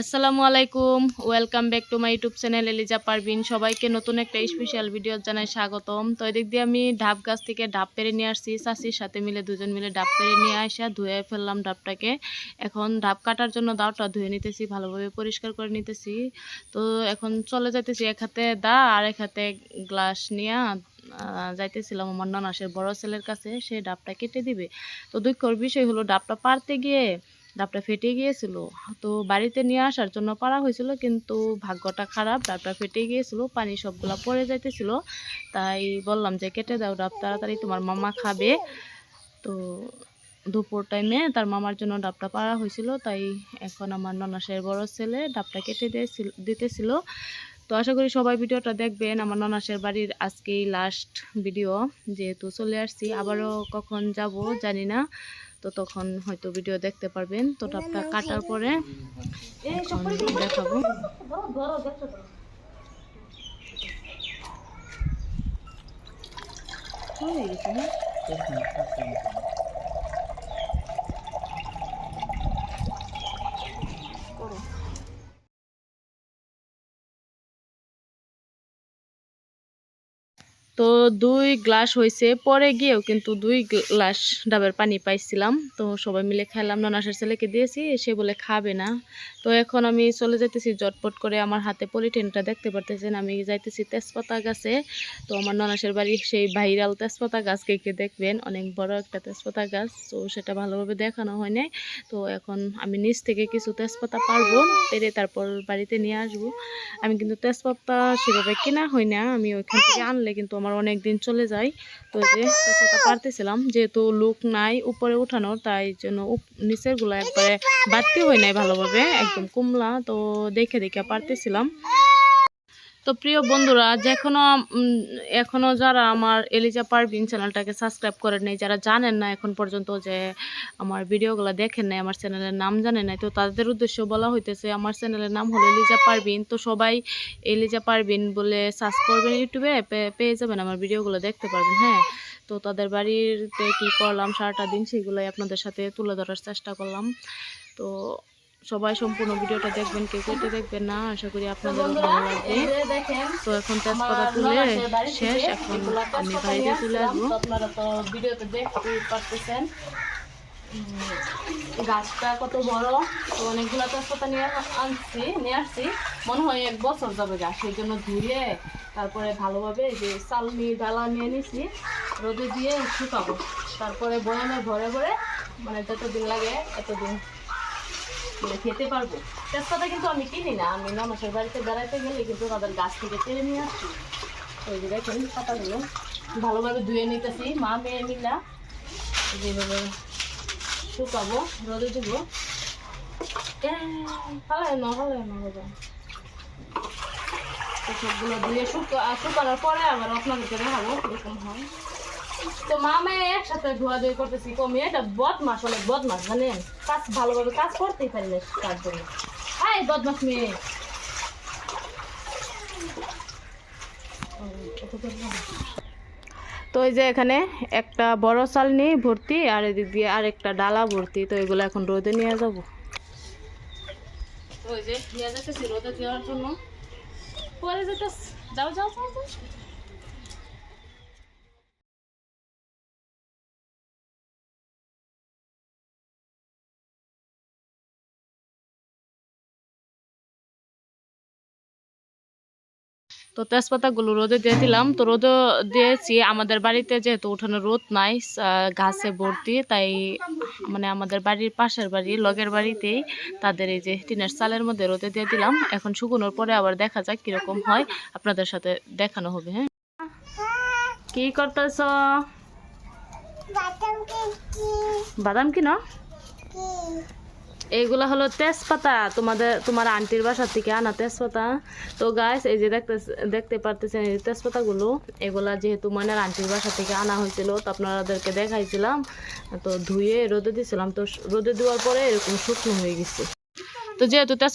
আসসালামু আলাইকুম। Welcome back to my YouTube channel Eliza Parbin সবাইকে নতুন একটা স্পেশাল ভিডিও জানাই স্বাগতম। তো এদিক দিয়ে আমি ডাব গাছ থেকে ডাব পেরে নিয়ে আসছি। চাষির সাথে মিলে দুজন মিলে ডাব পেরে নিয়ে আসা ধুয়ে ফেললাম ডাবটাকে। এখন ডাব কাটার জন্য দাওটা ধুয়ে নিতেছি, ভালোভাবে পরিষ্কার করে নিতেছি। তো এখন চলে যাইতেছি এক হাতে দা আর এক হাতে গ্লাস নিয়ে যাইতেছিলাম আমার ননাসের বড় ছেলের কাছে। সে ডাবটা কেটে দিবে। তো দুঃখর বিষয় হলো, ডাবটা পারতে গিয়ে ডাবটা ফেটে গিয়েছিল। তো বাড়িতে নিয়ে আসার জন্য পারা হয়েছিল, কিন্তু ভাগ্যটা খারাপ, ডাবটা ফেটে গিয়েছিল, পানি সবগুলা পড়ে যাইতেছিল। তাই বললাম যে, কেটে দাও ডাব, তাড়াতাড়ি তোমার মামা খাবে। তো দুপুর টাইমে তার মামার জন্য ডাবটা পাড়া হয়েছিল, তাই এখন আমার ননাসের বড় ছেলে ডাবটা কেটে দিয়েছিল, দিতেছিল। তো আশা করি সবাই ভিডিওটা দেখবেন। আমার ননাসের বাড়ির আজকেই লাস্ট ভিডিও যেহেতু চলে আসছি। আবারও কখন যাব জানি না। তো তখন হয়তো ভিডিও দেখতে পারবেন। তো ডাবটা কাটার পরে দেখাবো। হয়ে গেছে না? তো দুই গ্লাস হয়েছে পরে গিয়েও কিন্তু দুই গ্লাস ডাবের পানি পাইছিলাম। তো সবাই মিলে খেলাম ননাসের ছেলেকে দিয়েছি, সে বলে খাবে না। তো এখন আমি চলে যাইতেছি জটপট করে আমার হাতে পলিথিনটা দেখতে পারতেছেন, আমি যাইতেছি তেজপাতা গাছে। তো আমার ননাসের বাড়ি, সেই ভাইরাল তেজপাতা গাছ, কে কে দেখবেন? অনেক বড় একটা তেজপাতা গাছ, তো সেটা ভালোভাবে দেখানো হয় নাই। তো এখন আমি নিচ থেকে কিছু তেজপাতা পারব, পেরে তারপর বাড়িতে নিয়ে আসব। আমি কিন্তু তেজপাতা সেভাবে কেনা হয় না, আমি ওইখান থেকে আনলে কিন্তু আমার অনেক দিন চলে যায়। তো যে তেজপাতা পারতেছিলাম, যেহেতু লোক নাই উপরে উঠানোর, তাই জন্য উপ- নিচেরগুলা একবারে বাড়তি হয় নাই ভালোভাবে, একদম কুমলা। তো দেখে দেখে পারতেছিলাম। তো প্রিয় বন্ধুরা যেখনো উম, এখনও যারা আমার এলিজা পারভিন চ্যানেলটাকে সাবস্ক্রাইব করেন নাই যারা জানেন না এখন পর্যন্ত যে আমার ভিডিওগুলো দেখেন নাই আমার চ্যানেলের নাম জানেন নাই তো তাদের উদ্দেশ্য বলা হইতেছে আমার চ্যানেলের নাম হলো এলিজা পারভিন। তো সবাই এলিজা পারভিন বলে সার্চ করবেন ইউটিউবে পেয়ে যাবেন আমার ভিডিওগুলো দেখতে পারবেন হ্যাঁ? তো তাদের বাড়িতে কি করলাম সারাটা দিন সেগুলোই আপনাদের সাথে তুলে ধরার চেষ্টা করলাম। তো সবাই সম্পূর্ণ ভিডিওটা দেখবেন, কেউ কেটে দেখবেন না, আশা করি আপনাদের ভালো লাগবে। তো এখন তেজপাতা তুলে শেষ, এখন আমি বাড়িতে চলে আসব। আপনারা তো ভিডিওতে দেখতে পারতেছেন। গাছটা কত বড়, তো অনেকগুলো তেজপাতা নিয়ে আনছি, নিয়ে আসছি। মনে হয় এক বছর যাবে গাছ, সেই জন্য ধুয়ে তারপরে ভালোভাবে যে চালনি, ডালা নিয়ে নিছি, রোদে দিয়ে শুকাবো। তারপরে বয়ামে ভরে ভরে মানে যতদিন লাগে এতদিন মানে খেতে পারব। তেজপাতা কিন্তু আমি কিনি না, আমি নামাসের বাড়িতে বেড়াইতে গেলে কিন্তু তাদের গাছ থেকে পেরে নিয়ে আসছি। ওই যে দেখেন, পাতাগুলো ভালোভাবে ধুয়ে নিতেছি। মা, মেয়ে মিলা যেভাবে শুকাবো, রোদে দেবো ভালো না ভালো না সবগুলো ধুয়ে শুকা শুকানোর পরে আবার আপনাদেরকে দেখাবো এরকম হয়। তো মা মেয়ে একসাথে ধোয়া ধুয়ে করতেছি কমিয়ে এটা বদমাস অনেক বদমাস জানেন? কাজ ভালোভাবে কাজ করতেই পারি না তার জন্য। হাই বদমাস মেয়ে। তো এই যে এখানে একটা বড় চালনি ভর্তি, আর এদিক দিয়ে আর একটা ডালা ভর্তি, তো এগুলো এখন রোদে নিয়ে যাব। ওই যে নিয়ে যাচ্ছি রোদে দেওয়ার জন্য। পরে যেতে যাও যাও যাও। তো তেজপাতাগুলো রোদে দিয়ে দিলাম। তো রোদে দিয়েছি। আমাদের বাড়িতে যেহেতু উঠানো রোদ নাই গাছে ভর্তি তাই মানে আমাদের বাড়ির পাশের বাড়ি লগের বাড়িতেই তাদের এই যে টিনের চালের মধ্যে রোদে দিয়ে দিলাম। এখন শুকনোর পরে আবার দেখা যাক কীরকম হয়। আপনাদের সাথে দেখানো হবে হ্যাঁ? কি করতেছ? বাদাম কিনো? এইগুলা হলো তেজপাতা। তোমাদের, তোমার আন্টির বাসা থেকে আনা তেজপাতা। তো গাছ এই যে দেখতে দেখতে পারতেছেন এই তেজপাতাগুলো, এগুলা যেহেতু ময়নার আন্টির বাসা থেকে আনা হয়েছিল, তো আপনাদেরকে দেখাইছিলাম। তো ধুয়ে রোদে দিয়েছিলাম তো রোদে দেওয়ার পরে এরকম শুকনো হয়ে গেছে। তো যেহেতু তেজপাতা